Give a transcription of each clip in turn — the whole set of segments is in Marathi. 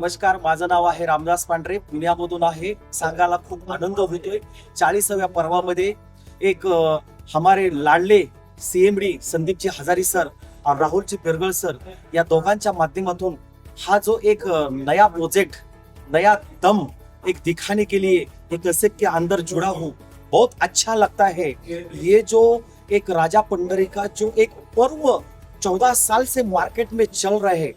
नमस्कार माझं नाव आहे रामदास पांढरे. पुण्यामधून आहे. सांगायला खूप आनंद होतोय. चाळीसाव्या पर्वामध्ये एक हमारे लाडले सीएमडी संदीपजी हजारी सर आणि राहुलजी बिरगळ सर या दोघांच्या माध्यमातून हा जो एक नया प्रोजेक्ट नया दम एक दिखाने के लिए एक ऐसे के अंदर जुड़ा हूँ बहुत अच्छा लगता है. ये जो एक राजा पंडरी का जो एक पर्व चौदह साल से मार्केट में चल रहे है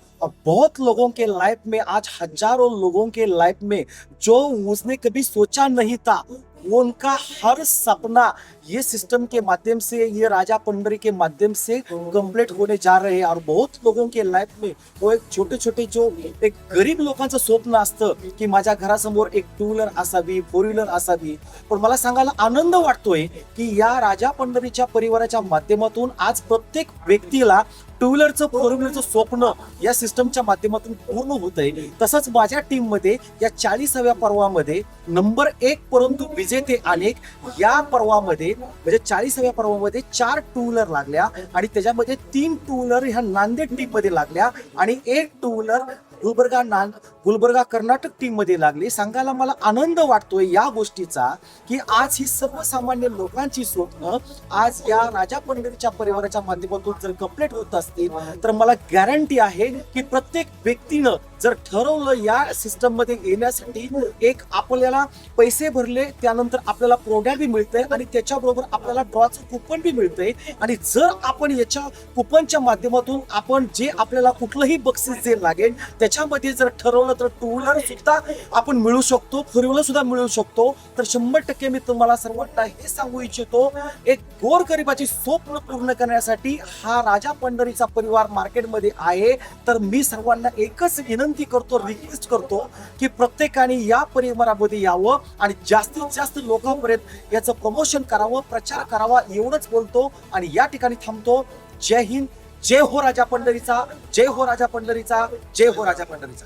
बहुत लोगों के लाइफ में आज हजारों लोगों के लाइफ में जो उसने कभी सोचा नहीं था वो उनका हर सपना ये सिस्टम के माध्यम से ये राजा पंडरी के माध्यम से कंप्लीट होने जा रहे हैं और बहुत लोगों के लाइफ में वो एक छोटे छोटे जो एक गरीब लोकांचं स्वप्न असतं की माझ्या घरासमोर एक टू व्हीलर असावी फोर व्हीलर असावी. पण मला सांगायला आनंद वाटतोय की या राजा पंढरीच्या परिवाराच्या माध्यमातून आज प्रत्येक व्यक्तीला टू व्हीलरचं फोर व्हीलरचं स्वप्न या सिस्टमच्या माध्यमातून पूर्ण होत आहे तसंच माझ्या टीममध्ये या चाळीसाव्या पर्वामध्ये नंबर एक परंतु विजेते अनेक. या पर्वामध्ये म्हणजे चाळीसाव्या पर्वामध्ये चार टू व्हीलर लागल्या आणि त्याच्यामध्ये तीन टू व्हीलर ह्या नांदेड टीममध्ये लागल्या आणि एक टू व्हीलर गुलबर्गा नांद गुलबर्गा कर्नाटक टीममध्ये लागली. सांगायला मला आनंद वाटतोय या गोष्टीचा की आज ही सर्वसामान्य लोकांची स्वप्न आज या राजा पंढरीच्या परिवाराच्या माध्यमातून जर कंप्लीट होत असतील तर मला गॅरंटी आहे की प्रत्येक व्यक्तीनं जर ठरवलं या सिस्टममध्ये येण्यासाठी एक आपल्याला पैसे भरले त्यानंतर आपल्याला प्रोडक्ट बी मिळतंय आणि त्याच्याबरोबर आपल्याला ड्रॉचं कुपन बी मिळतंय. आणि जर आपण याच्या कुपनच्या माध्यमातून आपण जे आपल्याला कुठलंही बक्षीस जे लागेल त्याच्यामध्ये जर ठरवलं तर टू व्हीलर सुद्धा आपण मिळू शकतो फोर व्हीलर सुद्धा मिळू शकतो. तर शंभर टक्के मी तुम्हाला सर्वांना हे सांगू इच्छितो एक गोरगरिबाची स्वप्न पूर्ण करण्यासाठी हा राजा पंढरीचा परिवार मार्केटमध्ये आहे. तर मी सर्वांना एकच विनंती करतो रिक्वेस्ट करतो की प्रत्येकाने या परिवारामध्ये यावं आणि जास्तीत जास्त लोकांपर्यंत याचं प्रमोशन करावं प्रचार करावा एवढंच बोलतो आणि या ठिकाणी थांबतो. जय हिंद जय हो राजा पंढरीचा जय हो राजा पंढरीचा जय हो राजा पंढरीचा.